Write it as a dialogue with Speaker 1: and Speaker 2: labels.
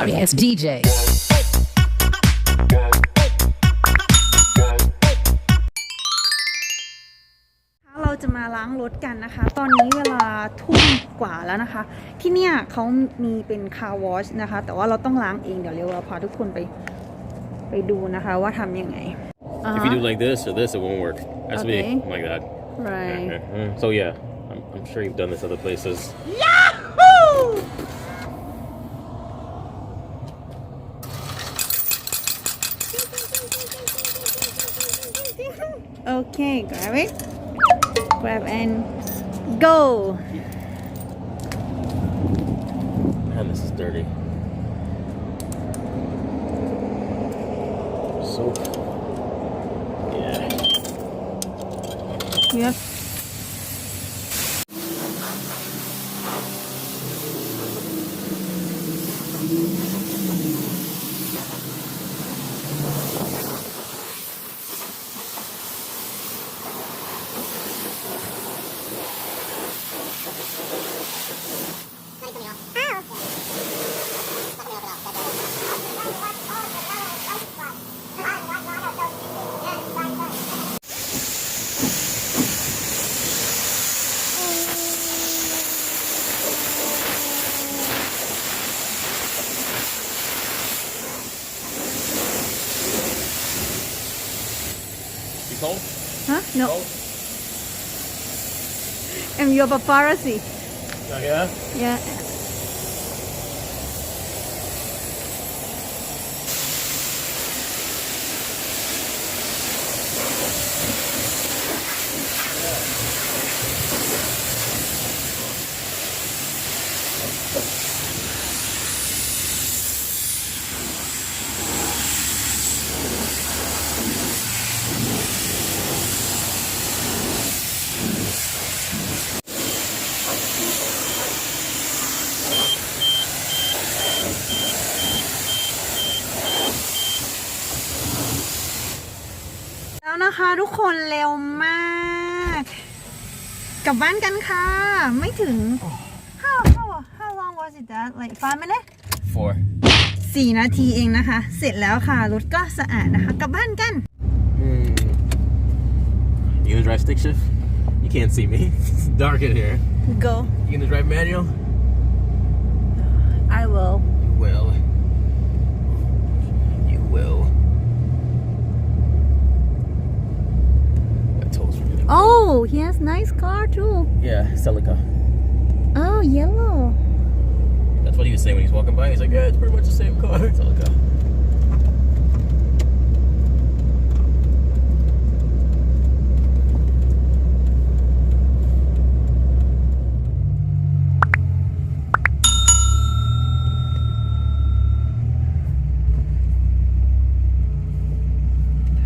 Speaker 1: Sorry ass DJ.
Speaker 2: เราจะมาล้างรถกันนะคะ ตอนนี้เวลาทุ่มกว่าแล้วนะคะ ที่เนี่ยเขามีเป็นคาร์วอชนะคะ แต่ว่าเราต้องล้างเอง เดี๋ยวเร็วเราพาทุกคนไปไปดูนะคะว่าทำยังไง
Speaker 3: If you do like this or this, it won't work. Has to
Speaker 2: Okay.
Speaker 3: be like that.
Speaker 2: right
Speaker 3: Mhm. So yeah, I'm, I'm sure you've done this other places.
Speaker 2: Okay grab it grab and go
Speaker 3: Man, this is dirty. Soap. Yeah.
Speaker 2: Yep.
Speaker 3: You cold?
Speaker 2: Huh? No.
Speaker 3: Cold?
Speaker 2: And you're paparazzi.
Speaker 3: Oh, yeah?
Speaker 2: Yeah.. แนะคะ ทุกคนเร็วมากกลับบ้านกันค่ะ ไม่ถึง how how how long was it that like five minutes
Speaker 3: Four.
Speaker 2: สี่นาทีเองนะคะ เสร็จแล้วค่ะ รถก็สะอาดนะคะ กลับบ้านกัน
Speaker 3: Hmm. You gonna drive stick shift? You can't see me. it's dark in here.
Speaker 2: go
Speaker 3: You gonna drive manual?
Speaker 2: I will
Speaker 3: You will.
Speaker 2: Oh he has nice car too
Speaker 3: Yeah, Celica.
Speaker 2: oh yellow
Speaker 3: That's what he was saying when he's walking by. He's like, yeah, it's pretty much the same car. Celica.